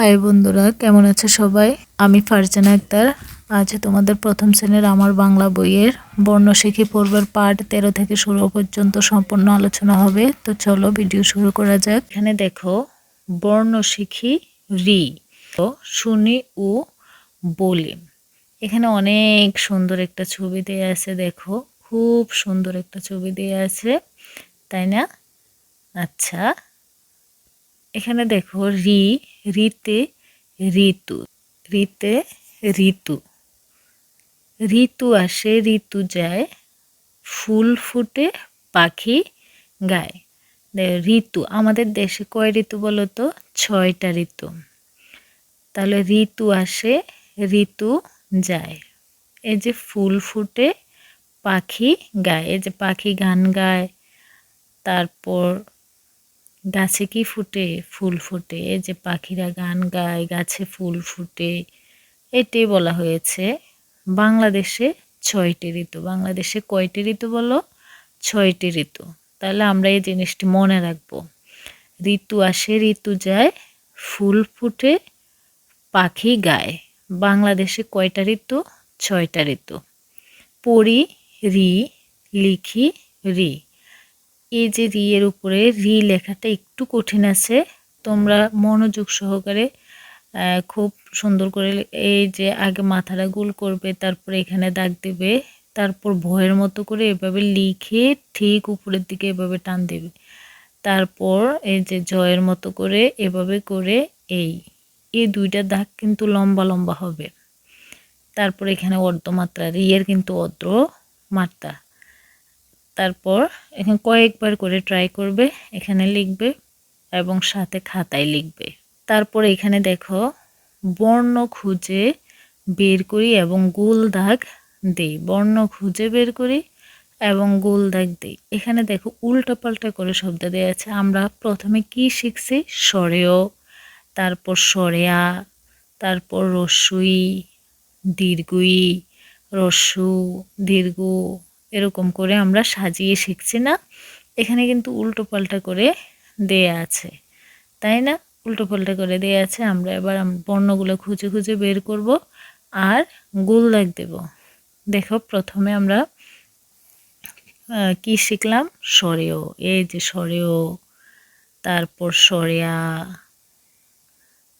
High বন্ধুরা, কেমন আছে সবাই? আমি ফারজানা আক্তার। আজ তোমাদের প্রথম শ্রেণির আমার বাংলা বইয়ের বর্ণশিখী পর্বের পাঠ তেরো থেকে ষোলো পর্যন্ত সম্পূর্ণ আলোচনা হবে। তো চলো ভিডিও শুরু করা যাক। এখানে দেখো, বর্ণশিখী রি তো শুনি ও বলি। এখানে অনেক সুন্দর একটা ছবি দেয়া আছে, দেখো। খুব সুন্দর একটা ছবি দেয়া আছে, তাই না? আচ্ছা। এখানে দেখো রি, রিতে ঋতু রিতে ঋতু। ঋতু আসে, ঋতু যায়, ফুল ফুটে, পাখি গায়। ঋতু, আমাদের দেশে কয় ঋতু বলো তো ছয়টা ঋতু। তাহলে ঋতু আসে, ঋতু যায়। এই যে ফুল ফুটে, পাখি গায়। এই যে পাখি গান গায়, তারপর গাছে কি ফুটে? ফুল ফুটে। এই যে পাখিরা গান গায়, গাছে ফুল ফুটে। এটাই বলা হয়েছে। বাংলাদেশে ছয়টি ঋতু। বাংলাদেশে কয়টি ঋতু বলো? ছয়টি ঋতু। তাহলে আমরা এই জিনিসটি মনে রাখব। ঋতু আসে, ঋতু যায়, ফুল ফুটে, পাখি গায়। বাংলাদেশে কয়টা ঋতু? ছয়টা ঋতু। পড়ি, রি, লিখি, রি। এই যে রি এর উপরে রি লেখাটা একটু কঠিন আছে, তোমরা মনোযোগ সহকারে খুব সুন্দর করে এই যে আগে মাথাটা গোল করবে, তারপরে এখানে দাগ দেবে, তারপর ভয়ের মতো করে এভাবে লিখে ঠিক উপরের দিকে এভাবে টান দেবে। তারপর এই যে জয়ের মতো করে এভাবে করে এই এই দুইটা দাগ কিন্তু লম্বা লম্বা হবে। তারপর এখানে অর্ধমাত্রা রিয়ের কিন্তু অর্ধ মাত্রা। তারপর এখানে কয়েকবার করে ট্রাই করবে, এখানে লিখবে এবং সাথে খাতায় লিখবে। তারপর এখানে দেখো, বর্ণ খুঁজে বের করি এবং গোল দাগ দিই। বর্ণ খুঁজে বের করি এবং গোল দাগ দিই। এখানে দেখো উল্টা পাল্টা করে শব্দ দেওয়া আছে। আমরা প্রথমে কি শিখছি? সরেও তারপর সরেয়া তারপর রসুই দীর্ঘই রসু দীর্ঘ এরকম করে আমরা সাজিয়ে শিখছি না। এখানে কিন্তু উল্টো পাল্টা করে দেয়া আছে। তাই না? উল্টো পাল্টা করে দেয়া আছে। আমরা এবার বর্ণগুলো খুঁজে খুঁজে বের করব আর গোল দাগ দেব। দেখো প্রথমে আমরা কি শিখলাম? সরেও। এই যে সরেও, তারপর সরেয়া,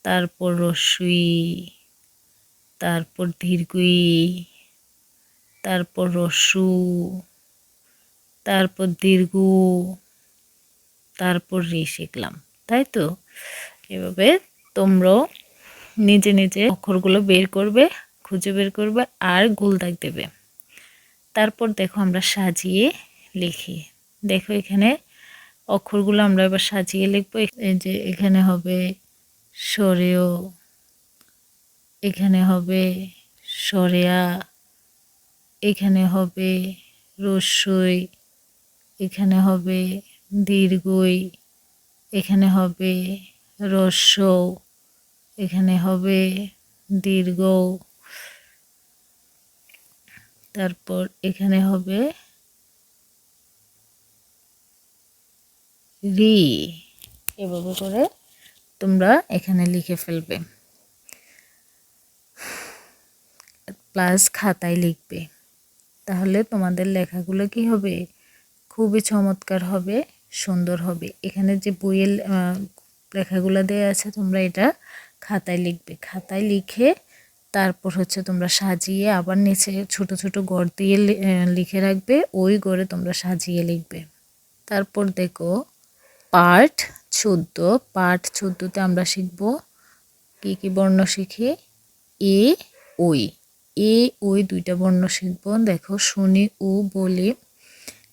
তারপর রসুই তারপর দীর্ঘই তারপর রসু, তারপর দীর্ঘ, তারপর রি শিখলাম তাই তো? এভাবে তোমরাও নিজে নিজে অক্ষরগুলো বের করবে, খুঁজে বের করবে আর গোল দাগ দেবে। তারপর দেখো আমরা সাজিয়ে লিখি। দেখো এখানে অক্ষরগুলো আমরা এবার সাজিয়ে লিখব। এই যে এখানে হবে সরেও, এখানে হবে সরেয়া এখানে হবে রস্যই এখানে হবে দীর্ঘই, এখানে হবে রস্য এখানে হবে দীর্ঘ তারপর এখানে হবে রি। এভাবে করে তোমরা এখানে লিখে ফেলবে। প্লাস খাতায় লিখবে। তাহলে তোমাদের লেখাগুলো কি হবে? খুবই চমৎকার হবে, সুন্দর হবে। এখানে যে বইয়ের লেখাগুলো দেওয়া আছে, তোমরা এটা খাতায় লিখবে। খাতায় লিখে তারপর হচ্ছে তোমরা সাজিয়ে আবার নিচে ছোট ছোট গড় দিয়ে লিখে রাখবে, ওই গড়ে তোমরা সাজিয়ে লিখবে। তারপর দেখো পার্ট চোদ্দ। পার্ট চোদ্দোতে আমরা শিখব কি কি বর্ণ শিখি? এ ওই এ, ওই দুইটা বর্ণ শিখব দেখো শুনি ও বলি।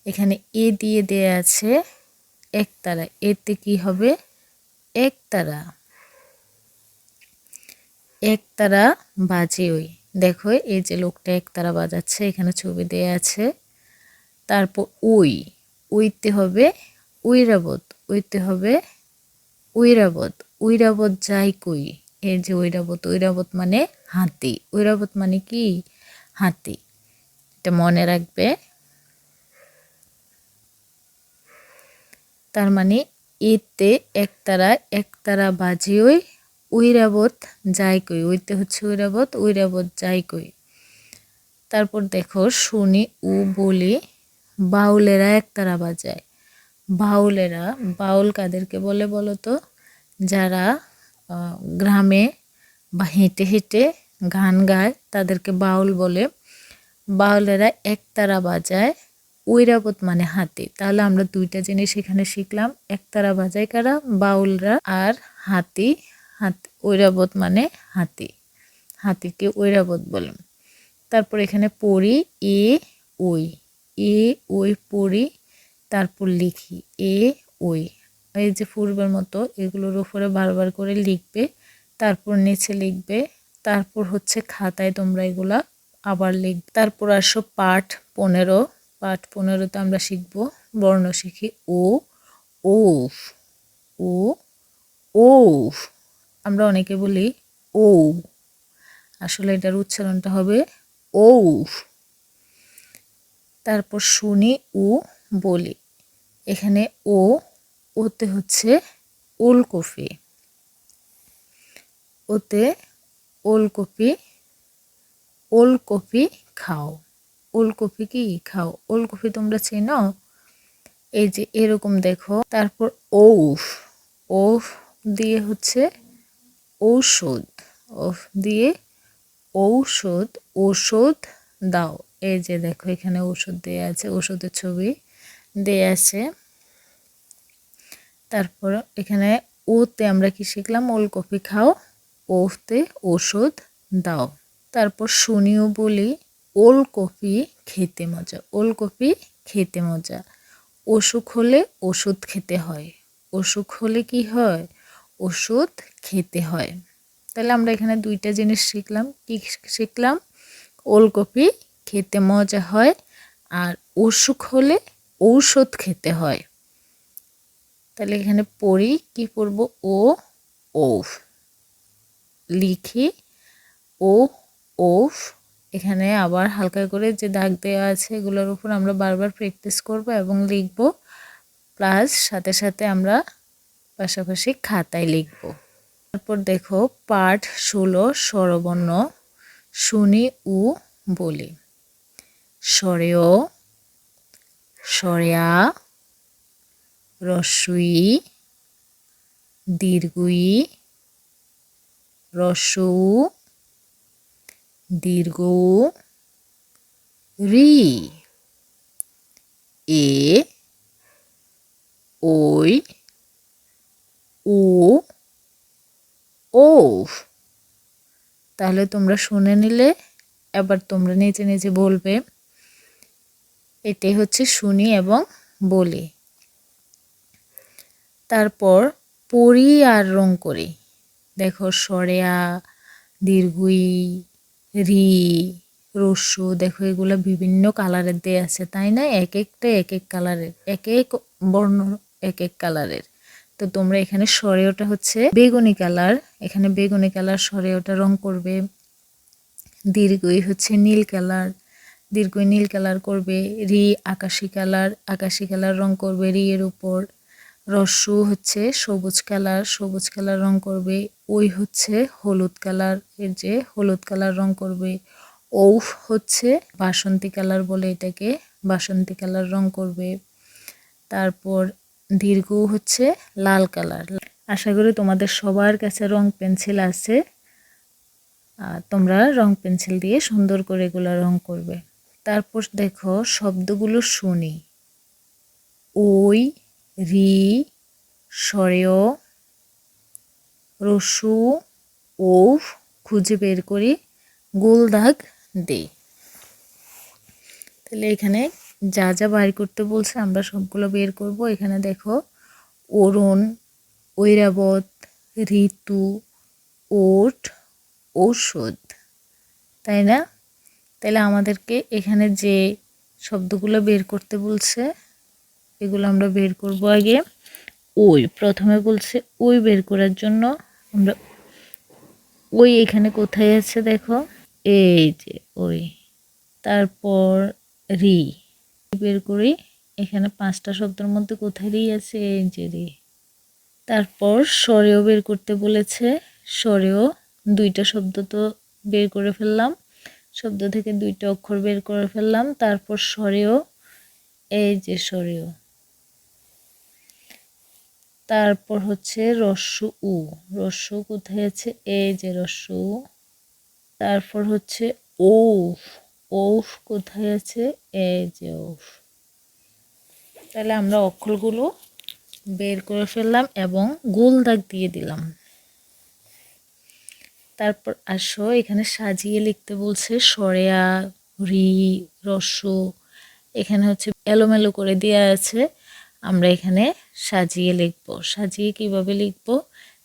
এখানে এ দিয়ে দেয়া আছে একতারা। এতে কি হবে? একতারা। একতারা বাজে ওই। দেখো, এই যে লোকটা একতারা বাজাচ্ছে, এখানে ছবি দেয়া আছে। তারপর ওই। ওইতে হবে ঐরাবত। ওইতে হবে ঐরাবত। ঐরাবত যাই কই? এই যে ঐরাবত ঐরাবত মানে হাতি। ঐরাবত মানে কি? হাতি। এটা মনে রাখবে। তার মানে এতে একতারা একতারা বাজে ওই উইরাবত যাই কই? ওইতে হচ্ছে উইরাবত উইরাবত যাই কই? তারপর দেখো শুনি উ বলি, বাউলেরা একতারা বাজায়। বাউলেরা, বাউল কাদেরকে বলে বলো তো? যারা গ্রামে বা হেঁটে হেঁটে গান গায়, তাদেরকে বাউল বলে। বাউলেরা একতারা বাজায়, ঐরাবত মানে হাতি। তাহলে আমরা দুইটা জিনিস এখানে শিখলাম। একতারা বাজায় কারা? বাউলরা আর হাতি। হাতি, ঐরাবত মানে হাতি। হাতিকে ঐরাবত বলে। তারপর এখানে পড়ি, এ ওই এ ওই পড়ি, তারপর লিখি, এ ওই এই যে পূর্বের মতো এগুলোর উপরে বারবার করে লিখবে, তারপর নিচে লিখবে, তারপর হচ্ছে খাতায় তোমরা এগুলা আবার লিখ তারপর আসো পাঠ পনেরো, পাঠ পনেরোতে আমরা শিখব বর্ণ শিখি ও, ওফ ও, ওফ, আমরা অনেকে বলি ও। আসলে এটার উচ্চারণটা হবে ওফ। তারপর শুনি ও বলি, এখানে ও ওতে হচ্ছে ওলকপি। ওতে ওলকপি ওলকপি খাও। ওলকপি কি? খাও। ওলকপি তোমরা চেনো এই যে এরকম দেখো। তারপর ওফ ওফ দিয়ে হচ্ছে ঔষধ। ওফ দিয়ে ঔষধ ঔষধ দাও। এই যে দেখো এখানে ওষুধ দেয়া আছে। ওষুধের ছবি দেয়া আছে। তারপর এখানে ওতে আমরা কি শিখলাম? ওলকপি খাও, ওতে ওষুধ দাও। তারপর শুনিও বলি ওলকপি খেতে মজা ওলকপি খেতে মজা। অসুখ হলে ওষুধ খেতে হয়, অসুখ হলে কি হয়? ওষুধ খেতে হয়। তাহলে আমরা এখানে দুইটা জিনিস শিখলাম। কি শিখলাম? ওলকপি খেতে মজা হয় আর অসুখ হলে ঔষধ খেতে হয়। তাহলে এখানে পড়ি, কি পড়ব? ও ওফ লিখি, ও ওফ এখানে আবার হালকা করে যে দাগ দেওয়া আছে এগুলোর উপর আমরা বারবার প্র্যাকটিস করব এবং লিখব প্লাস সাথে সাথে আমরা পাশাপাশি খাতায় লিখব। তারপর দেখো, পাঠ ষোলো, স্বরবর্ণ, শুনি, উ, বলি। স্বরেয় স্বরেয়া রস্বই দীর্ঘই রস্যৌ দীর্ঘ রি, এ, ওই ও ওফ। তাহলে তোমরা শুনে নিলে, এবার তোমরা নিজে নিজে বলবে। এটাই হচ্ছে শুনি এবং বলি। তারপর পড়ি আর রং করি। দেখো সরেয়া দীর্ঘই রি, রস্যু, দেখো এগুলো বিভিন্ন কালারের দিয়ে আছে, তাই না? এক একটা, এক এক কালারের এক এক বর্ণ, এক এক কালারের তো তোমরা এখানে সরেওটা হচ্ছে বেগুনি কালার এখানে বেগুনি কালার সরেওটা রং করবে। দীর্ঘই হচ্ছে নীল কালার দীর্ঘই নীল কালার করবে, রি আকাশি কালার আকাশি কালার রং করবে রি এর উপর। রস্যু হচ্ছে সবুজ কালার সবুজ কালার রং করবে। ওই হচ্ছে হলুদ কালার, এর যে হলুদ কালার রং করবে। ঔফ হচ্ছে বাসন্তী কালার বলে এটাকে, বাসন্তী কালার রং করবে। তারপর দীর্ঘ হচ্ছে লাল কালার। আশা করি তোমাদের সবার কাছে রং পেন্সিল আছে। তোমরা রং পেন্সিল দিয়ে সুন্দর করে এগুলো রং করবে। তারপর দেখো, শব্দগুলো শুনি। ওই রি সরেয় রসু, ওফ খুঁজে বের করি গোল দাগ দেই তাহলে এখানে যা যা বাইর করতে বলছে আমরা সবগুলো বের করব। এখানে দেখো, অরুণ, ঐরাবত, ঋতু, ওট, ঔষধ। তাই না? তাহলে আমাদেরকে এখানে যে শব্দগুলো বের করতে বলছে এগুলো আমরা বের করব আগে। ওই, প্রথমে বলছে ওই বের করার জন্য আমরা ওই এখানে কোথায় আছে দেখো? এই যে ওই। তারপর রি। বের করি। এখানে পাঁচটা শব্দের মধ্যে কোথায় রি আছে? এই যে রি। তারপর স্বরেও বের করতে বলেছে। স্বরেও দুইটা শব্দ তো বের করে ফেললাম। শব্দ থেকে দুইটা অক্ষর বের করে ফেললাম। তারপর স্বরেও, এই যে সরেও তারপর হচ্ছে রস্য উ। রস্য কোথায় আছে? এ যে রস্য উ। তারপর হচ্ছে ঔফ। ঔফ কোথায় আছে? এ যে ঔফ। তাহলে আমরা অক্ষরগুলো বের করে ফেললাম এবং গোল দাগ দিয়ে দিলাম। তারপর আসো, এখানে সাজিয়ে লিখতে বলছে সরেয়া, রি, রস্য। এখানে হচ্ছে এলোমেলো করে দেওয়া আছে। আমরা এখানে সাজিয়ে লিখব। সাজিয়ে কীভাবে লিখব?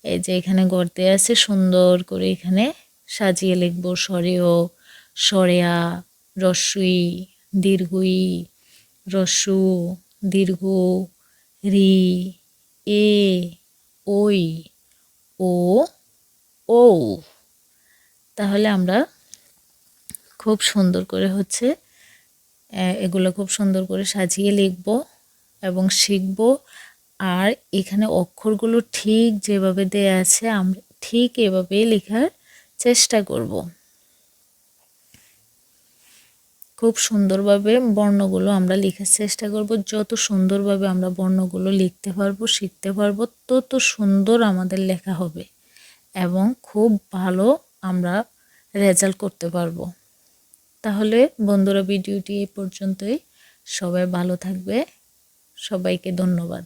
এই যে এখানে গড়তে আছে, সুন্দর করে এখানে সাজিয়ে লিখব। সরেও, সরেয়া রস্যই দীর্ঘই, রসু, দীর্ঘ, রি, এ, ওই, ও ও তাহলে আমরা খুব সুন্দর করে হচ্ছে এগুলো খুব সুন্দর করে সাজিয়ে লিখব। এবং শিখব। আর এখানে অক্ষরগুলো ঠিক যেভাবে দেয়া আছে আমরা ঠিক এভাবেই লেখার চেষ্টা করব। খুব সুন্দরভাবে বর্ণগুলো আমরা লেখার চেষ্টা করব। যত সুন্দরভাবে আমরা বর্ণগুলো লিখতে পারব, শিখতে পারব, তত সুন্দর আমাদের লেখা হবে এবং খুব ভালো আমরা রেজাল্ট করতে পারব। তাহলে বন্ধুরা, ভিডিওটি এই পর্যন্তই। সবাই ভালো থাকবে। সবাইকে ধন্যবাদ।